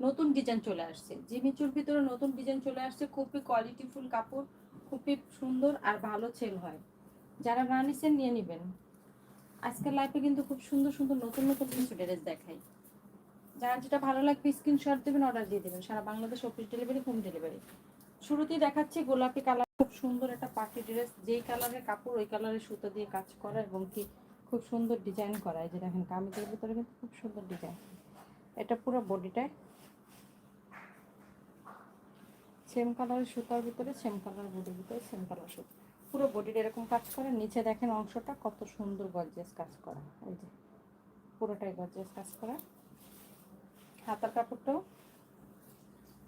নতুন ডিজাইন চলে আসছে। জিমিচুর ভিতরে নতুন ডিজাইন চলে আসছে। খুবই কোয়ালিটিফুল কাপড়, খুবই সুন্দর আর ভালো সেল হয়। যারা না নিছেন নিয়ে নেবেন, আজকের লাইফে কিন্তু খুব সুন্দর সুন্দর নতুন নতুন কিছু ড্রেস দেখাই। যারা যেটা ভালো লাগবে স্ক্রিনশট দেবেন অর্ডার দিয়ে দেবেন। সারা Bangladesh office delivery home delivery শুরুতেই দেখাচ্ছি গোলাপি কালার খুব সুন্দর একটা পার্টি ড্রেস যেই কালারের কাপড়, ওই কালারের সুতো দিয়ে কাজ করা এবং কি খুব সুন্দর ডিজাইন করা। এই যে দেখেন কামিজের ভিতরে কিন্তু খুব সুন্দর ডিজাইন এটা পুরো বডিটায় সেম কালারের সুতার ভিতরে সেম কালার বডির ভিতরে সেম কালার সুতো। পুরো বডির এরকম কাজ করে, নিচে দেখেন অংশটা কত সুন্দর গর্জিয়াস কাজ করা। এই যে, পুরোটাই গর্জিয়াস কাজ করা। হাতার কাপড়টাও,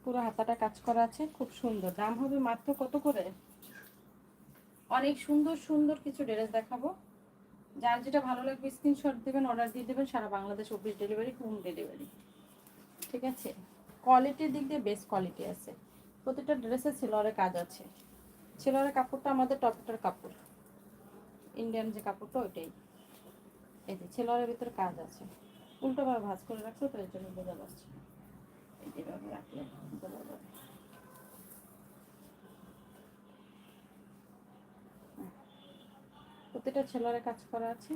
পুরো হাতাটা কাজ করা আছে, খুব সুন্দর। দাম হবে মাত্র কত করে? অনেক সুন্দর সুন্দর কিছু ড্রেস দেখাবো। যার যেটা ভালো লাগবে স্ক্রিনশট দেবেন অর্ডার দিয়ে দেবেন, সারা Bangladesh office delivery home delivery ঠিক আছে? কোয়ালিটির দিক দিয়ে বেস্ট কোয়ালিটি আছে। প্রতিটা ড্রেসে সিলরের কাজ আছে। সিলরের কাপড়টা আমাদের টপটার কাপড়। ইন্ডিয়ান যে কাপড়টা, ওইটাই। এই যে ছেলরের ভিতরে কাজ আছে। উল্টোভাবে ভাঁজ করে রাখছো, তো এর জন্য বোঝা যাচ্ছে এই রাখলে যাবে। প্রতিটা ছেলরে কাজ করা আছে।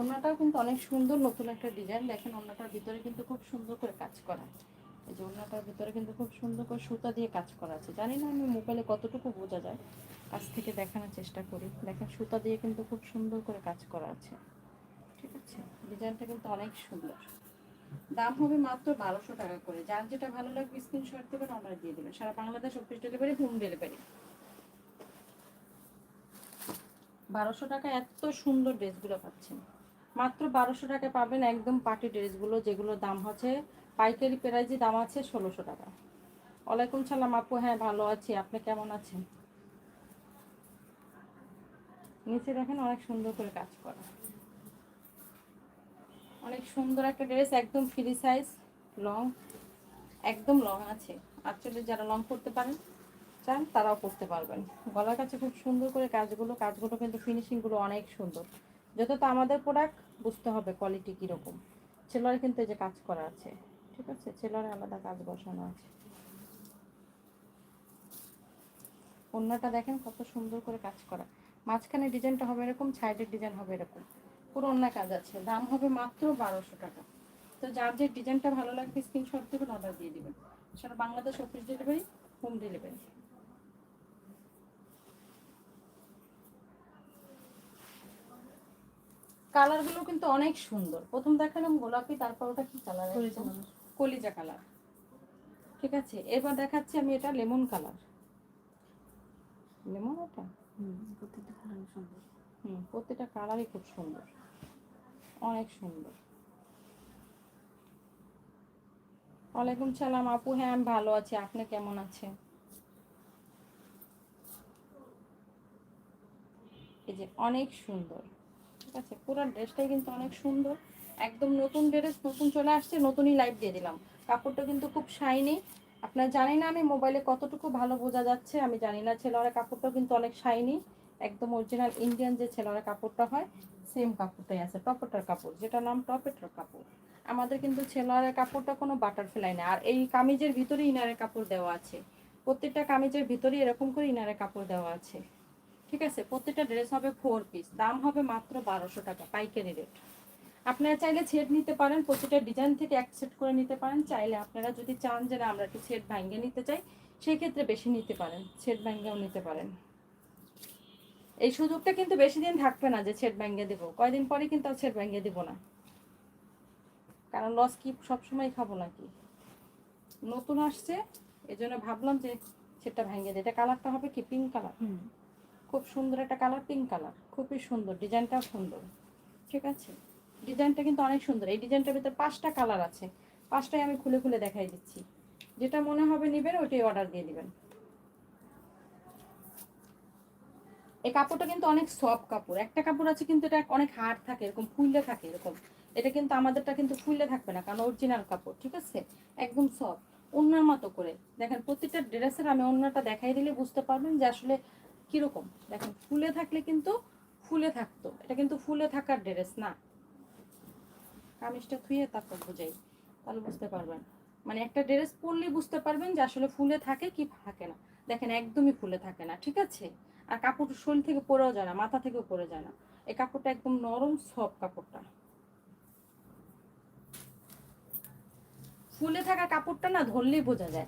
ওনাটাও কিন্তু অনেক সুন্দর নতুন একটা ডিজাইন। দেখেন ওনাটার ভিতরে কিন্তু খুব সুন্দর করে কাজ করা। এই যে ওনাটার ভিতরে কিন্তু খুব সুন্দর করে সুতা দিয়ে কাজ করা আছে। জানি না আমি মোবাইলে কতটুকু বোঝা যায়। কাছ থেকে দেখানোর চেষ্টা করি। দেখেন, সুতা দিয়ে কিন্তু খুব সুন্দর করে কাজ করা আছে। ঠিক আছে? ডিজাইনটা কিন্তু অনেক সুন্দর। দাম হবে মাত্র বারোশো টাকা করে। যার যেটা ভালো লাগবে স্ক্রিনশট দেবেন অর্ডার দিয়ে দেবেন। সারা Bangladesh office delivery home delivery বারোশো টাকা এত সুন্দর ড্রেসগুলো পাচ্ছেন। মাত্র বারোশো টাকা পাবেন একদম পার্টি ড্রেসগুলো যেগুলোর দাম হচ্ছে পাইকারি প্রাইজে দাম আছে ষোলোশো টাকা। ওয়ালাইকুম সালাম আপু হ্যাঁ ভালো আছি। আপনি কেমন আছেন? নিচে দেখেন অনেক সুন্দর করে কাজ করা। অনেক সুন্দর একটা ড্রেস, একদম ফ্রি সাইজ লং একদম লং আছে। অ্যাকচুয়ালি যারা লং করতে পারেন, চান তারাও করতে পারবেন। গলার কাছে খুব সুন্দর করে কাজগুলো কাজগুলো কিন্তু ফিনিশিংগুলো অনেক সুন্দর। যত তো আমাদের প্রোডাক্ট বুঝতে হবে কোয়ালিটি কীরকম। ছেলেরা কিন্তু এই যে কাজ করা আছে। ঠিক আছে? ছেলেরা আলাদা কাজ বসানো আছে। অন্যটা দেখেন কত সুন্দর করে কাজ করা। মাঝখানে ডিজাইনটা হবে এরকম, সাইডের ডিজাইন হবে এরকম। পুরো অন্য কাজ আছে। দাম হবে মাত্র বারোশো টাকা। তো যার যে ডিজাইনটা ভালো লাগবে স্ক্রিনশট দেবেন অর্ডার দিয়ে দেবেন। সারা Bangladesh office delivery home delivery কালারগুলো কিন্তু অনেক সুন্দর। প্রথম দেখালাম গোলাপি, তারপর ওটা কি কালার কলিজা কালার। ঠিক আছে? এবার দেখাচ্ছি আমি এটা লেমন কালার। লেমন হুম, প্রত্যেকটা সুন্দর। হুম, প্রত্যেকটা কালারই খুব সুন্দর। অনেক সুন্দর। ওয়ালাইকুম সালাম, আপু। হ্যাঁ আমি ভালো আছি। আপনি কেমন আছেন? এই যে অনেক সুন্দর। ঠিক আছে? পুরো ড্রেসটাই কিন্তু অনেক সুন্দর। একদম নতুন ড্রেস নতুন চলে আসছে, নতুনই লাইভ দিয়ে দিলাম। কাপড়টা কিন্তু খুব শাইনি আপনার জানি না আমি মোবাইলে কতটুকু ভালো বোঝা যাচ্ছে, আমি জানি না, ছেলেরা কাপড়টাও কিন্তু অনেক শাইনি একদম অরিজিনাল ইন্ডিয়ান যে ছেলেরা কাপড়টা হয় সেম কাপড়টাই আছে টপেটার কাপড় যেটা নাম টপেটার কাপড়। আমাদের কিন্তু ছেলের কাপড়টা কোনো বাটারফ্লাই না, আর এই কামিজের ভিতরে ইনারের কাপড় দেওয়া আছে। প্রত্যেকটা কামিজের ভিতরে এরকম করে ইনারের কাপড় দেওয়া আছে। ঠিক আছে? প্রত্যেকটা ড্রেস হবে ফোর পিস দাম হবে মাত্র বারোশো টাকা, পাইকারি রেট আপনারা চাইলে ছেট নিতে পারেন প্রতিটা ডিজাইন থেকে এক সেট করে নিতে পারেন। চাইলে আপনারা যদি চান যে না আমরা একটু সেট ভাঙ্গে নিতে চাই সেই ক্ষেত্রে বেশি নিতে পারেন সেট ভাঙ্গেও নিতে পারেন। এই সুযোগটা কিন্তু বেশি দিন থাকবে না যে ছেট ব্যাঙ্গে দেবো। কয়দিন পরে কিন্তু আর ছেট ব্যাঙ্গে দেবো না। কারণ লস কি সবসময় খাব নাকি? নতুন আসছে এই জন্য ভাবলাম যে সেটা ভেঙে দিই। এটা কালারটা হবে কি? পিঙ্ক কালার খুব সুন্দর একটা কালার পিঙ্ক কালার খুবই সুন্দর ডিজাইনটাও সুন্দর। ঠিক আছে? ডিজাইনটা কিন্তু অনেক সুন্দর। এই ডিজাইনটার ভিতরে পাঁচটা কালার আছে। পাঁচটাই আমি খুলে খুলে দেখাই দিচ্ছি। যেটা মনে হবে নেবেন, ওইটাই অর্ডার দিয়ে দিবেন। এই কাপড়টা কিন্তু অনেক সফট কাপড়। একটা কাপড় আছে কিন্তু এটা অনেক হার্ড থাকে, এরকম ফুললে থাকে এরকম। এটা কিন্তু আমাদেরটা কিন্তু ফুললে থাকবে না, কারণ অরিজিনাল কাপড়, ঠিক আছে? একদম সফট অন্যার মতো করে। দেখেন, প্রতিটা ড্রেসের আমি অন্যটা দেখাই দিলে বুঝতে পারবেন যে আসলে কীরকম। দেখেন, ফুলে থাকলে কিন্তু ফুলে থাকতো। এটা কিন্তু ফুলে থাকার ড্রেস না। কামিজটা ধুয়ে তারপর বুঝাই। তাহলে বুঝতে পারবেন। মানে একটা ড্রেস পরলে বুঝতে পারবেন যে আসলে ফুলে থাকে কি থাকে না। দেখেন একদমই ফুলে থাকে না, ঠিক আছে? আর কাপড় শরীর থেকে পরেও যায় না, মাথা থেকেও পরে যায় না। এই কাপড়টা একদম নরম, সফট কাপড়টা। ফুলে থাকা কাপড়টা না ধরলেই বোঝা যায়।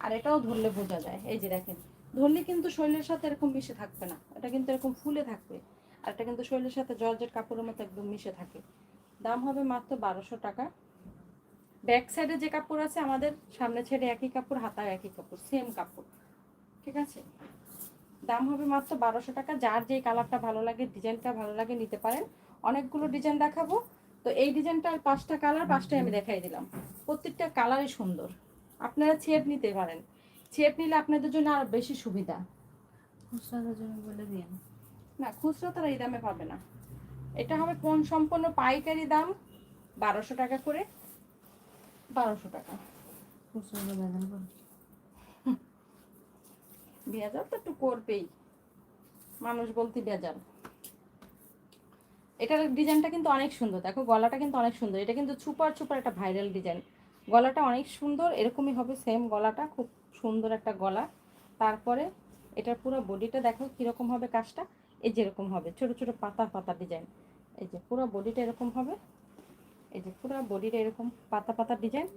আর এটাও ধরলে বোঝা যায়। এই যে দেখেন, ধরলে কিন্তু শরীরের সাথে এরকম মিশে থাকবে না। এটা কিন্তু এরকম ফুলে থাকবে। আর এটা কিন্তু শরীরের সাথে জর্জেট কাপড়ের মতো একদম মিশে থাকে। দাম হবে মাত্র বারোশো টাকা। ব্যাক সাইডে যে কাপড় আছে আমাদের সামনে ছেড়ে একই কাপড় হাতায় একই কাপড় সেম কাপড়। ঠিক আছে? দাম হবে মাত্র বারোশো টাকা। যার যেই কালারটা ভালো লাগে ডিজাইনটা ভালো লাগে নিতে পারেন। অনেকগুলো ডিজাইন দেখাবো। তো এই ডিজাইনটার পাঁচটা কালার পাঁচটাই আমি দেখাই দিলাম। প্রত্যেকটা কালারই সুন্দর। আপনারা ছেপ নিতে পারেন। ছেপ নিলে আপনাদের জন্য আরও বেশি সুবিধা। জন্য বলে দিন না খুচরো তারা এই দামে পাবে না। এটা হবে কোন সম্পূর্ণ পাইকারি দাম? বারোশো টাকা করে। বারোশো টাকা। বেজাল তো একটু করবেই। মানুষ বলতে বেজাল। এটার ডিজাইনটা কিন্তু অনেক সুন্দর। দেখো গলাটা কিন্তু অনেক সুন্দর। এটা কিন্তু সুপার সুপার একটা ভাইরাল ডিজাইন। গলাটা অনেক সুন্দর এরকমই হবে সেম গলাটা খুব সুন্দর একটা গলা। তারপরে এটার পুরো বডিটা দেখো কীরকম হবে কাজটা? এই যেরকম হবে ছোট ছোট পাতা পাতা ডিজাইন। এই যে পুরো বডিটা এরকম হবে। এই যে পুরো বডিটা এরকম পাতা পাতা ডিজাইন।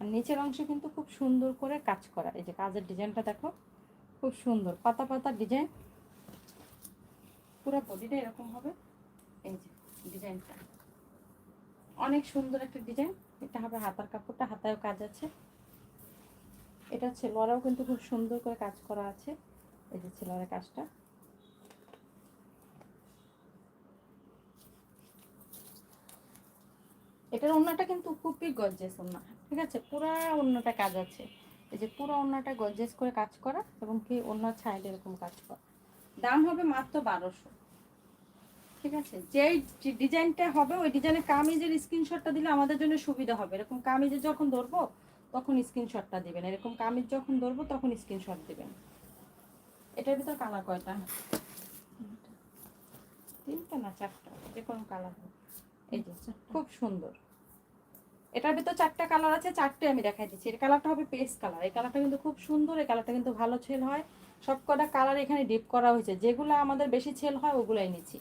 আর নিচের অংশে কিন্তু খুব সুন্দর করে কাজ করা। এই যে কাজের ডিজাইনটা দেখো, খুব সুন্দর পাতা পাতা ডিজাইন। পুরো বডিটা এরকম হবে। এই যে ডিজাইনটা। অনেক সুন্দর একটা ডিজাইন। এটা হবে হাতার কাপড়টা, হাতায়ও কাজ আছে। এটা ছেলোয়ারাও কিন্তু খুব সুন্দর করে কাজ করা আছে। এই যে ছেলোয়ারের কাজটা। এটার ওন্নাটা কিন্তু খুবই গর্জেস ওন্না ঠিক আছে? পুরা ওন্নাটা কাজ আছে। এই যে পুরো ওন্নাটা গর্জেস করে কাজ করা এবং কি ওন্নার সাইড এরকম কাজ করা। দাম হবে মাত্র বারোশো। ঠিক আছে? যেই ডিজাইনটা হবে, ওই ডিজাইনের কামিজের স্ক্রিনশটটা দিলে আমাদের জন্য সুবিধা হবে। এরকম কামিজে যখন ধরবো, তখন স্ক্রিনশটটা দিবেন। এরকম কামিজ যখন ধরবো, তখন স্ক্রিনশট দিবেন। এটার ভিতর কালার কয়টা? তিনটা না চারটা? যে কোনো কালার এই যে খুব সুন্দর। এটার ভিতর চারটা কালার আছে চারটে আমি দেখাই দিচ্ছি। এই কালারটা হবে পেস্ট কালার এই কালারটা কিন্তু খুব সুন্দর এই কালারটা কিন্তু ভালো ছেল হয়। সব কটা কালার এখানে ডিপ করা হয়েছে। যেগুলো আমাদের বেশি ছেল হয় ওগুলাই নিচ্ছি।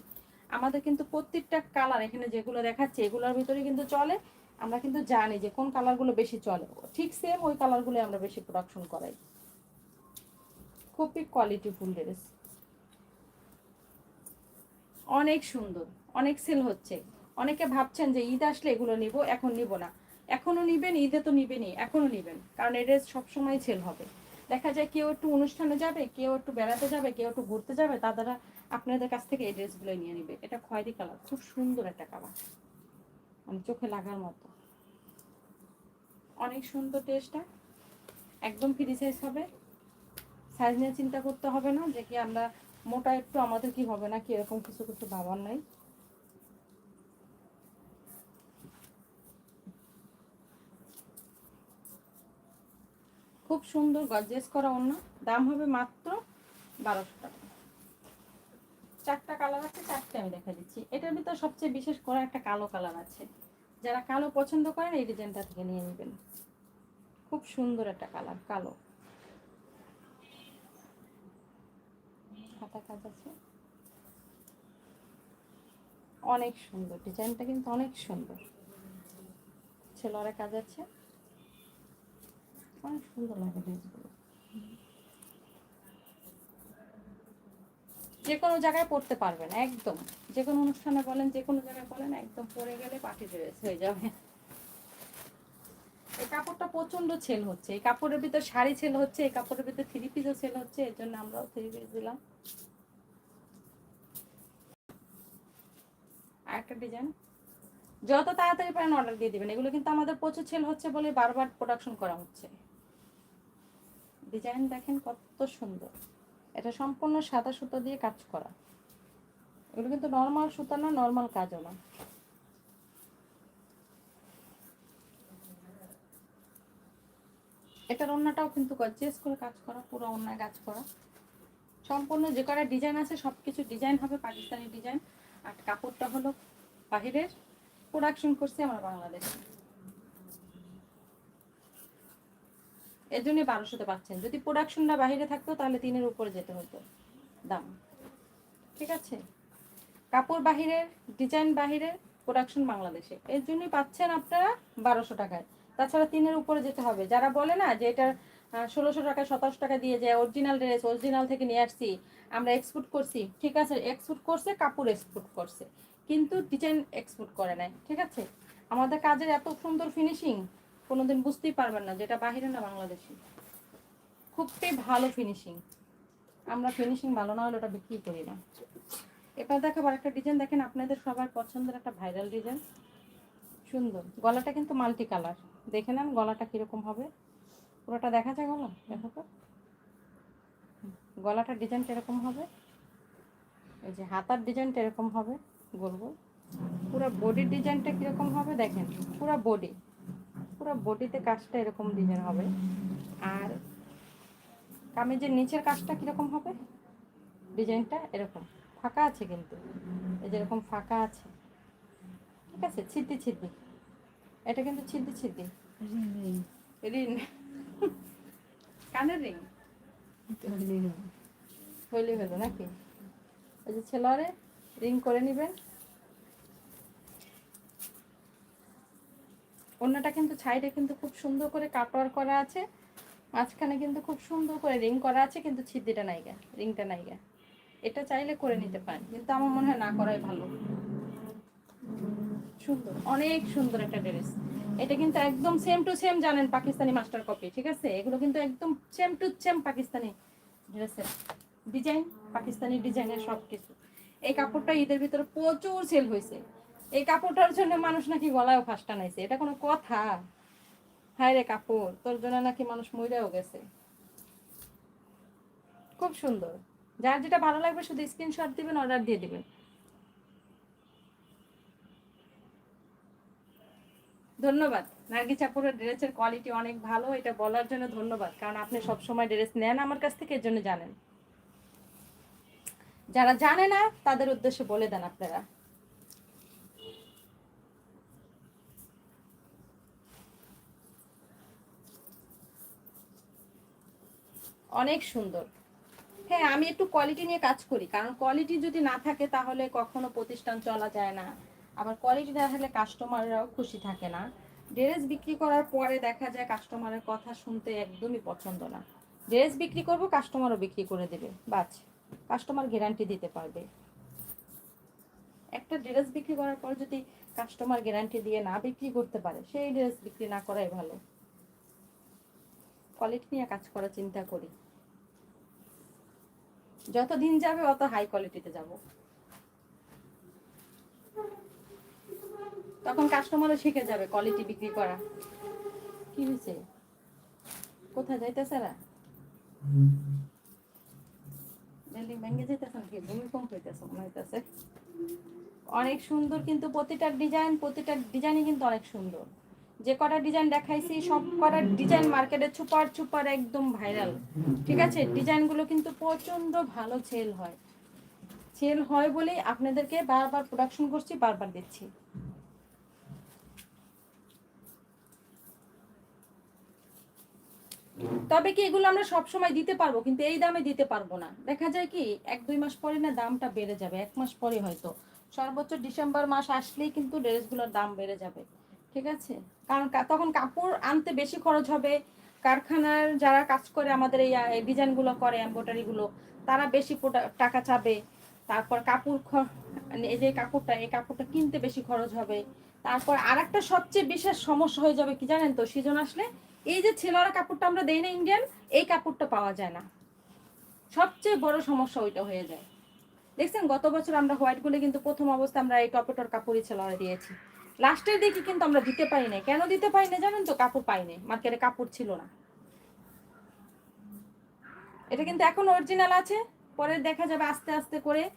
আমাদের কিন্তু প্রত্যেকটা কালার এখানে যেগুলো দেখাচ্ছে এগুলোর ভিতরে কিন্তু চলে। আমরা কিন্তু জানি যে কোন কালারগুলো বেশি চলে। ঠিক সেম ওই কালারগুলো আমরা বেশি প্রোডাকশন করাই। খুবই কোয়ালিটি ফুল ড্রেস অনেক সুন্দর অনেক সেল হচ্ছে। অনেকে ভাবছেন যে ঈদ আসলে এগুলো নিব, এখন নিব না। এখনও নিবেন, ঈদে তো নিবেনই এখনও নিবেন, কারণ ড্রেস সবসময় সেল হবে। দেখা যায় কেউ একটু অনুষ্ঠানে যাবে, কেউ একটু বেড়াতে যাবে, কেউ একটু ঘুরতে যাবে, তারা আপনাদের কাছ থেকে এই ড্রেসগুলো নিয়ে নিবে। এটা খয়েরি কালার, খুব সুন্দর একটা কালার। মানে চোখে লাগার মতো। অনেক সুন্দর ড্রেসটা, একদম ফ্রি সাইজ হবে। সাইজ নিয়ে চিন্তা করতে হবে না যে কি আমরা মোটা একটু, আমাদের কি হবে না, কি এরকম কিছু কিছু ভাবার নাই। খুব সুন্দর গর্জেস করা অন্য দাম হবে মাত্র বারোশো টাকা। চারটা কালার আছে, চারটে আমি দেখা দিচ্ছি। এটার ভিতর সবচেয়ে বিশেষ করে একটা কালো কালার আছে। যারা কালো পছন্দ করেন, এই ডিজাইনটা থেকে নিয়ে নেবেন। খুব সুন্দর একটা কালার কালো। হাতা কাজ আছে। অনেক সুন্দর, ডিজাইনটা কিন্তু অনেক সুন্দর। ছেলেরা কাজ আছে। অনেক সুন্দর লাগে ড্রেসগুলো। যে কোনো জায়গায় পড়তে পারবেন, একদম। যে কোনো অনুষ্ঠানে বলেন, যে কোনো জায়গায় বলেন, একদম পরে গেলে পার্টি ড্রেস হয়ে যাবে। এই কাপড়টা প্রচণ্ড সেল হচ্ছে। এই কাপড়ের ভিতর শাড়ি সেল হচ্ছে, এই কাপড়ের ভিতর থ্রি পিসও সেল হচ্ছে, এর জন্য আমরাও থ্রি পিস দিলাম। আরেকটা ডিজাইন। যত তাড়াতাড়ি পারেন অর্ডার দিয়ে দিবেন। এগুলো কিন্তু আমাদের প্রচুর সেল হচ্ছে বলে বারবার প্রোডাকশন করা হচ্ছে। ডিজাইন দেখেন কত সুন্দর। এটা সম্পূর্ণ সাদা সুতো দিয়ে কাজ করা। এগুলো কিন্তু নর্মাল সুতা না নর্মাল কাজও না। এটার অন্যটাও কিন্তু গর্জিয়াস করে কাজ করা, পুরো অন্যায় কাজ করা। সম্পূর্ণ যে কটা ডিজাইন আছে সব কিছু ডিজাইন হবে, পাকিস্তানি ডিজাইন। আর কাপড়টা হলো বাহিরের। প্রোডাকশন করছি আমরা বাংলাদেশে। এর জন্য বারোশোতে পাচ্ছেন। যদি প্রোডাকশনটা বাইরে থাকতো, তাহলে তিনের উপরে যেতে হতো দাম। ঠিক আছে? কাপড় বাহিরের ডিজাইন বাহিরের প্রোডাকশন বাংলাদেশে। এর জন্যই পাচ্ছেন আপনারা বারোশো টাকায়। তাছাড়া তিনের উপরে যেতে হবে। যারা বলে না যে এটা ষোলোশো টাকা সতেরোশো টাকা দিয়ে যায় অরিজিনাল ড্রেস অরিজিনাল থেকে নিয়ে আসছি, আমরা এক্সপোর্ট করছি, ঠিক আছে? এক্সপোর্ট করছে, কাপড় এক্সপোর্ট করছে। কিন্তু ডিজাইন এক্সপোর্ট করে নাই, ঠিক আছে? আমাদের কাজের এত সুন্দর ফিনিশিং কোনোদিন বুঝতেই পারবেন না যেটা বাহিরে না বাংলাদেশি। খুবই ভালো ফিনিশিং আমরা ফিনিশিং ভালো না হলে ওটা বিক্রি করি না। এবার দেখাবার একটা ডিজাইন দেখেন, আপনাদের সবার পছন্দের একটা ভাইরাল ডিজাইন সুন্দর। গলাটা কিন্তু মাল্টি কালার দেখে নেন গলাটা কীরকম হবে। পুরোটা দেখা যায় গলা? দেখো তো। গলাটার ডিজাইনটা এরকম হবে? এই যে হাতার ডিজাইনটা এরকম হবে? গোল গোল। পুরো বডির ডিজাইনটা কীরকম হবে? দেখেন। পুরো বডি পুরো বডিতে কাজটা এরকম ডিজাইন হবে। আর কামিজের নিচের কাজটা কীরকম হবে? ডিজাইনটা এরকম। ফাঁকা আছে কিন্তু। এই যেরকম ফাঁকা আছে। ঠিক আছে? ছিদ্দি ছিদ্দি। এটা কিন্তু ছিদ্দি ছিদ্দি। রিং। কানের রিং? রিং। হইলে হলো নাকি? ওই যে ছেলেরে রিং করে নেবেন। অন্যটা কিন্তু সাইডে কিন্তু খুব সুন্দর করে কাটওয়ার করা আছে। মাঝখানে কিন্তু খুব সুন্দর করে রিং করা আছে কিন্তু ছিদ্দিটা নাইগা রিংটা নাইগা এটা চাইলে করে নিতে পারেন কিন্তু আমার মনে হয় না করাই ভালো। সুন্দর অনেক সুন্দর একটা ড্রেস। এটা কিন্তু একদম সেম টু সেম জানেন পাকিস্তানি মাস্টার কপি ঠিক আছে? এগুলো কিন্তু একদম সেম টু সেম পাকিস্তানি ড্রেসের ডিজাইন পাকিস্তানি ডিজাইনের সব কিছু এই কাপড়টা ঈদের ভিতরে প্রচুর সেল হয়েছে। এই কাপড়টার জন্য মানুষ নাকি গলায়ও ফাঁস টানাইছে, এটা কোনো কথা? হায় রে কাপড়, তোর জন্য নাকি মানুষ মইরাও গেছে। খুব সুন্দর। যার যেটা ভালো লাগবে শুধু স্ক্রিনশট দিবেন অর্ডার দিয়ে দিবেন। ধন্যবাদ। নার্গি চাপুরের ড্রেসের কোয়ালিটি অনেক ভালো, এটা বলার জন্য ধন্যবাদ। কারণ আপনি সব সময় ড্রেস নেন আমার কাছ থেকে এর জন্য জানেন। যারা জানে না, তাদের উদ্দেশ্যে বলে দেন আপনারা। অনেক সুন্দর। হ্যাঁ আমি একটু কোয়ালিটি নিয়ে কাজ করি। কারণ কোয়ালিটি যদি না থাকে তাহলে কখনো প্রতিষ্ঠান চলা যায় না। আবার কোয়ালিটি না থাকলে কাস্টমাররাও খুশি থাকে না। ড্রেস বিক্রি করার পরে দেখা যায় কাস্টমারের কথা শুনতে একদমই পছন্দ না। ড্রেস বিক্রি করব কাস্টমারও বিক্রি করে দেবে। বাস কাস্টমার গ্যারান্টি দিতে পারবে। একটা ড্রেস বিক্রি করার পর যদি কাস্টমার গ্যারান্টি দিয়ে না বিক্রি করতে পারে, সেই ড্রেস বিক্রি না করাই ভালো। কোয়ালিটি নিয়ে কাজ করার চিন্তা করি। যত দিন যাবে অত হাই কোয়ালিটিতে যাব। তখন কাস্টমারও শিখে যাবে কোয়ালিটি বিক্রি করা। কি হয়েছে? কোথায় যাইতেছে না বিল্ডিং ভেঙে যেতেছে নাকি? ভূমিকম্প হইতেছে মনে হইতেছে। অনেক সুন্দর কিন্তু প্রতিটা ডিজাইন প্রতিটা ডিজাইনই কিন্তু অনেক সুন্দর। যে কটা ডিজাইন দেখাইছি, সব কটা ডিজাইন মার্কেটে ছুপার ছুপার একদম ভাইরাল ঠিক আছে? ডিজাইনগুলো কিন্তু প্রচণ্ড ভালো সেল হয়। সেল হয় বলেই আপনাদেরকে বারবার প্রোডাকশন করছি, বারবার দিচ্ছি। তবে কি এগুলো আমরা সব সময় দিতে পারব? কিন্তু এই দামে দিতে পারব না। দেখা যায় কি, এক দুই মাস পরে না দামটা বেড়ে যাবে। এক মাস পরে হয়তো। সর্বোচ্চ ডিসেম্বর মাস আসলেই কিন্তু ড্রেসগুলোর দাম বেড়ে যাবে। ঠিক আছে? কারণ তখন কাপড় আনতে বেশি খরচ হবে। কারখানার যারা কাজ করে, আমাদের এই ডিজাইনগুলো করে, এম্ব্রয়ডারিগুলো, তারা বেশি টাকা চাবে। তারপর কাপড় খ- এই যে কাপড়টা, এই কাপড়টা কিনতে বেশি খরচ হবে। তারপর আর একটা সবচেয়ে বিশেষ সমস্যা হয়ে যাবে কি জানেন তো? সিজন আসলে এই যে ছেলেরা কাপড়টা আমরা দেই না ইন্ডিয়ান এই কাপড়টা পাওয়া যায় না। সবচেয়ে বড় সমস্যা ওইটা হয়ে যায়। দেখছেন, গত বছর আমরা হোয়াইটগুলো কিন্তু প্রথম অবস্থা আমরা এই টপেটর কাপড়ই ছেলেরা দিয়েছি। লাস্টের দিকে কিন্তু আমরা দিতে পারি না কেন দিতে পারি না জানেন তো? কাপড় পাই না মার্কেটে কাপড় ছিল না। এটা কিন্তু এখন অরিজিনাল আছে। পরে দেখা যাবে আস্তে আস্তে করে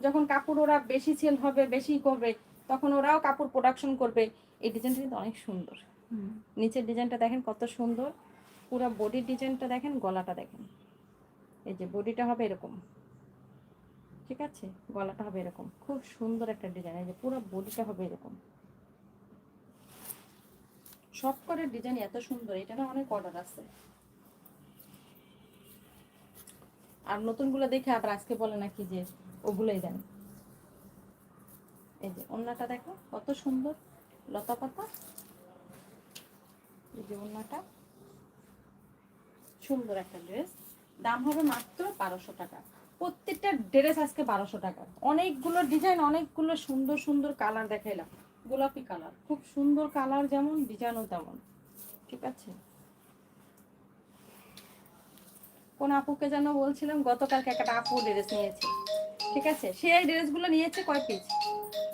যখন কাপড় ওরা বেশি সেল হবে বেশি করবে তখন ওরাও কাপড় প্রোডাকশন করবে। এই ডিজাইনটা কিন্তু অনেক সুন্দর। নিচের ডিজাইনটা দেখেন কত সুন্দর। পুরো বডির ডিজাইনটা দেখেন গলাটা দেখেন। এই যে বডিটা হবে এরকম। ঠিক আছে? গলাটা হবে এরকম। খুব সুন্দর একটা ডিজাইন এই যে পুরো বডিটা হবে এরকম। সব করে ডিজাইন এত সুন্দর, এটা না অনেক অর্ডার আছে। আর নতুনগুলো দেখে আবার আজকে বলে নাকি যে ওগুলোই দেন। এই যে ওন্নাটা দেখো, কত সুন্দর, লতা পাতা। এই যে ওন্নাটা। সুন্দর একটা ড্রেস দাম হবে মাত্র বারোশো টাকা। প্রত্যেকটা ড্রেস আজকে বারোশো টাকা। অনেকগুলো ডিজাইন অনেকগুলো সুন্দর সুন্দর কালার দেখাইলাম। গোলাপি কালার। খুব সুন্দর কালার যেমন ডিজাইনও তেমন। ঠিক আছে? কোন আপুকে যেন বলছিলাম গতকালকে একটা আপু ড্রেস নিয়েছে। ঠিক আছে? সে এই ড্রেসগুলো নিয়েছে কয় পিস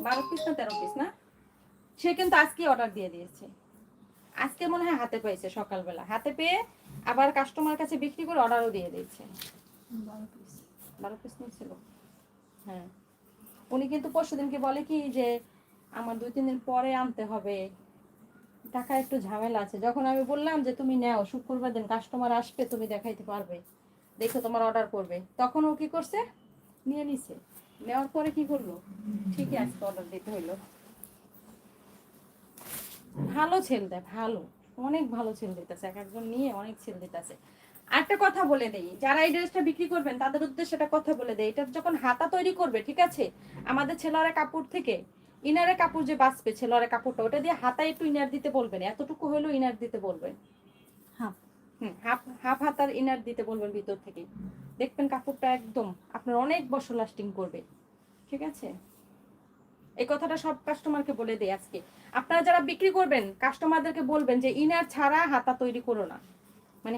বারো পিস না তেরো পিস না? সে কিন্তু আজকে অর্ডার দিয়ে দিয়েছে। আজকে মনে হয় হাতে পেয়েছে সকালবেলা। হাতে পেয়ে আবার কাস্টমার কাছে বিক্রি করে অর্ডারও দিয়ে দিয়েছে। বারো পিস বারো পিস নিয়েছিল? হ্যাঁ। উনি কিন্তু পরশু দিনকে বলে কি যে আমার দুই, তিন দিন পরে আনতে হবে। টাকা একটু ঝামেলা আছে। যখন আমি বললাম যে, তুমি নাও, শুক্রবার দিন কাস্টমার আসবে, তুমি দেখাইতে পারবে। দেখো তোমার অর্ডার করবে। তখন ও কি করছে? নিয়ে নিছে। নেওয়ার পরে কি করল? ঠিকই আজকে অর্ডার দিতে হইল। ভালো ছেল দেয় ভালো। অনেক ভালো ছেল দিতেছে। এক একজন নিয়ে অনেক ছেল দিতেছে। একটা কথা বলে দেই, যারা এই ড্রেসটা বিক্রি করবেন, তাদের উদ্দেশ্যে একটা কথা বলে দেই। এটা যখন হাতা তৈরি করবে, ঠিক আছে? আমাদের ছেলেরা কাপড় থেকে ইনারে কাপড় যে বাঁচবে ছেলেরা কাপড়টা ওটা দিয়ে হাতায় একটু ইনার দিতে বলবেন। এতটুকু হলেও ইনার দিতে বলবেন। হাফ হুম হাফ হাফ হাতার ইনার দিতে বলবেন ভিতর থেকে। দেখবেন কাপড়টা একদম আপনার অনেক বছর লাস্টিং করবে। ঠিক আছে? এই কথাটা সব কাস্টমারকে বলে দেই আজকে। আপনারা যারা বিক্রি করবেন কাস্টমারদেরকে বলবেন যে ইনার ছাড়া হাতা তৈরি করো না। মানে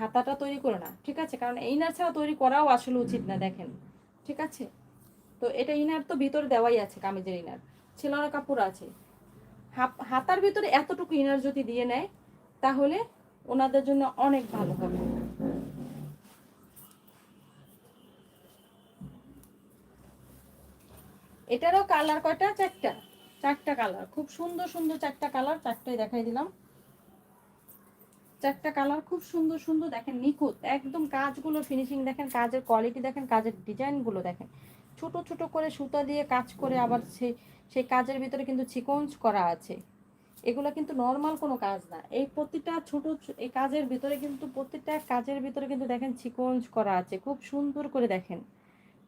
হাতাটা তৈরি করো না। ঠিক আছে? কারণ ইনার ছাড়া তৈরি করাও আসলে উচিত না দেখেন। ঠিক আছে? তো এটা ইনার তো ভিতরে দেওয়াই আছে কামিজের ইনার। ছেলেরা কাপড় আছে। হাতার ভিতরে এতটুকু ইনার যদি দিয়ে নেয়, তাহলে ওনাদের জন্য অনেক ভালো হবে। এটারও কালার কয়টা? চারটা। চারটা কালার খুব সুন্দর সুন্দর চারটা কালার চারটাই দেখাই দিলাম। চারটা কালার খুব সুন্দর সুন্দর। দেখেন নিখুঁত। একদম কাজগুলো ফিনিশিং দেখেন, কাজের কোয়ালিটি দেখেন, কাজের ডিজাইনগুলো দেখেন। ছোট ছোট করে সুতা দিয়ে কাজ করে আবার সেই সেই কাজের ভিতরে কিন্তু চিকঞ্জ করা আছে। এগুলো কিন্তু নর্মাল কোনো কাজ না। এই প্রতিটা ছোট এই কাজের ভিতরে কিন্তু প্রতিটা কাজের ভিতরে কিন্তু দেখেন চিকঞ্জ করা আছে। খুব সুন্দর করে দেখেন।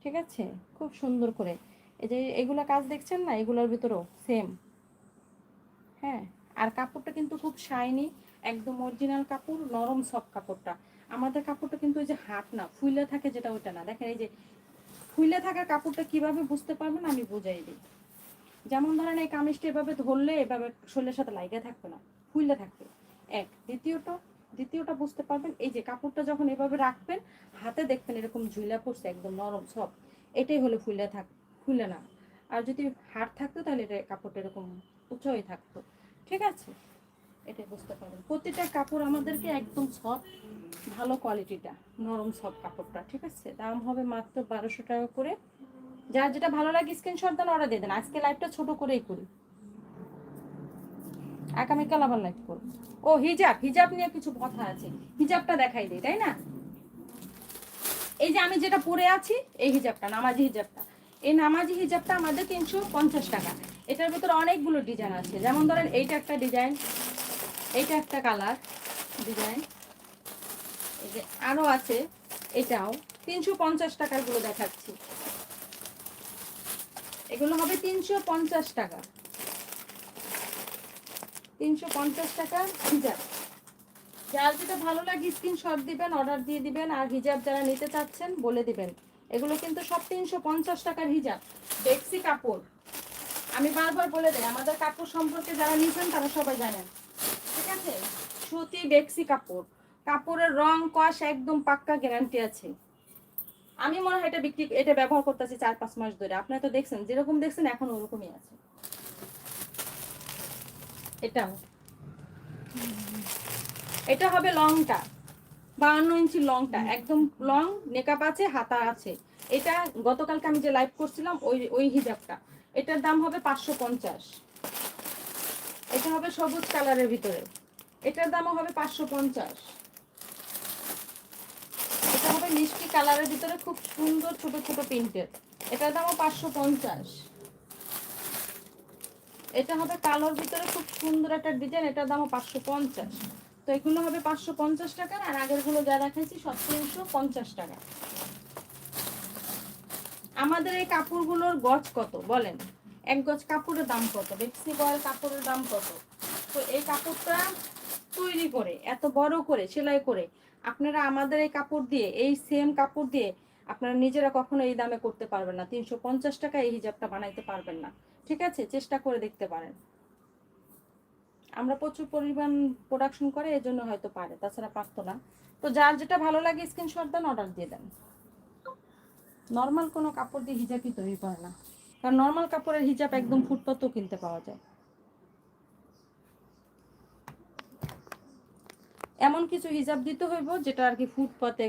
ঠিক আছে? খুব সুন্দর করে। এই যে এগুলা কাজ দেখছেন না? এগুলোর ভিতরেও সেম হ্যাঁ? আর কাপড়টা কিন্তু খুব শাইনি একদম অরিজিনাল কাপড়, নরম সব কাপড়টা। আমাদের কাপড়টা কিন্তু ওই যে হাট না, ফুইলে থাকে যেটা ওটা না। দেখেন এই যে ফুইলে থাকা কাপড়টা কীভাবে বুঝতে পারবেন আমি বুঝাই দিই। যেমন ধরেন এই কামিজটা এভাবে ধরলে এভাবে শরীরের সাথে লাইগা থাকবে না ফুইলে থাকবে। এক, দ্বিতীয়টা দ্বিতীয়টা বুঝতে পারবেন, এই যে কাপড়টা যখন এভাবে রাখবেন, হাতে দেখবেন এরকম ঝুইলা পড়ছে, একদম নরম সব এটাই হলো ফুইলে থাক ফুলে না। আর যদি হাট থাকতো তাহলে কাপড়টা এরকম উঁচু হয়ে থাকতো, ঠিক আছে? এটাই বুঝতে পারবেন প্রতিটা কাপড় আমাদেরকে একদম সফট ভালো কোয়ালিটিটা নরম সফট কাপড়টা, ঠিক আছে? দাম হবে মাত্র বারোশো টাকা করে। যার যেটা ভালো লাগে স্ক্রিনশট দেন অর্ডার দিয়ে দেন। আজকে লাইভটা ছোট করেই করি। আগামীকাল আবার লাইভ করব। ও হিজাব হিজাব নিয়ে কিছু কথা আছে। হিজাবটা দেখাই দিই, তাই না? এই যে আমি যেটা পরে আছি, এই হিজাবটা নামাজি হিজাবটা এই নামাজি হিজাবটা আমাদের তিনশো পঞ্চাশ টাকা। এটার ভিতরে অনেকগুলো ডিজাইন আছে। যেমন ধরেন এইটা একটা ডিজাইন এইটা একটা কালার ডিজাইন। এই যে আরও আছে, এটাও। তিনশো পঞ্চাশ টাকারগুলো দেখাচ্ছি। এগুলো হবে তিনশো পঞ্চাশ টাকা। তিনশো পঞ্চাশ টাকা হিজাব। যার যেটা ভালো লাগে স্ক্রিনশট দিবেন অর্ডার দিয়ে দিবেন, আর হিজাব যারা নিতে চাচ্ছেন বলে দিবেন। এগুলো কিন্তু সব তিনশো পঞ্চাশ টাকার হিজাব ডেক্সি কাপড়। আমি বারবার বলে দিই, আমাদের কাপড় সম্পর্কে যারা নিয়েছেন তারা সবাই জানেন। সুতি ডেক্সি কাপড়। কাপড়ের রং কষ একদম পাক্কা গ্যারান্টি আছে। আমি মনে হয় এটা বিক্রি, এটা ব্যবহার করতেছি চার পাঁচ মাস ধরে। আপনারা তো দেখছেন, যেরকম দেখছেন এখন ওরকমই আছে। এটাও এটা হবে লংটা, বাহান্ন ইঞ্চি লংটা। একদম লং নেকাপ আছে, হাতা আছে। এটা গতকালকে আমি যে লাইভ করছিলাম, ওই ওই হিজাবটা। এটার দাম হবে পাঁচশো পঞ্চাশ। এটা হবে সবুজ কালারের ভিতরে। এটার দামও হবে পাঁচশো পঞ্চাশ। এটা হবে মিষ্টি কালারের ভিতরে খুব সুন্দর ছোট ছোট প্রিন্টের। এটার দামও পাঁচশো পঞ্চাশ। এটা হবে কালোর ভিতরে খুব সুন্দর একটা ডিজাইন, এটার দাম পাঁচশো পঞ্চাশ। তো এগুলো হবে পাঁচশো পঞ্চাশ টাকার আর আগেরগুলো যা দেখাইছি সব তিনশো পঞ্চাশ টাকা। আমাদের এই কাপড়গুলোর গজ কত বলেন? এক গজ কাপড়ের দাম কত? বেক্সি বয়ের কাপড়ের দাম কত? তো এই কাপড়টা তৈরি করে, এত বড় করে, সেলাই করে, আপনারা আমাদের এই কাপড় দিয়ে, এই সেম কাপড় দিয়ে আপনারা নিজেরা কখনো এই দামে করতে পারবেন না। তিনশো পঞ্চাশ টাকা এই হিজাবটা বানাইতে পারবেন না। ঠিক আছে? চেষ্টা করে দেখতে পারেন। আমরা প্রচুর পরিমাণ প্রোডাকশন করে এই জন্য হয়তো পারে। তাছাড়া পারতো না। তো যার যেটা ভালো লাগে স্ক্রিনশট দেন অর্ডার দিয়ে দেন। নর্মাল কোনো কাপড় দিয়ে হিজাবই তৈরি করে না। কারণ নর্মাল কাপড়ের হিজাব একদম ফুটপাতও কিনতে পাওয়া যায়। এমন কিছু হিজাব দিতে হইব যেটা আর কি ফুটপাতে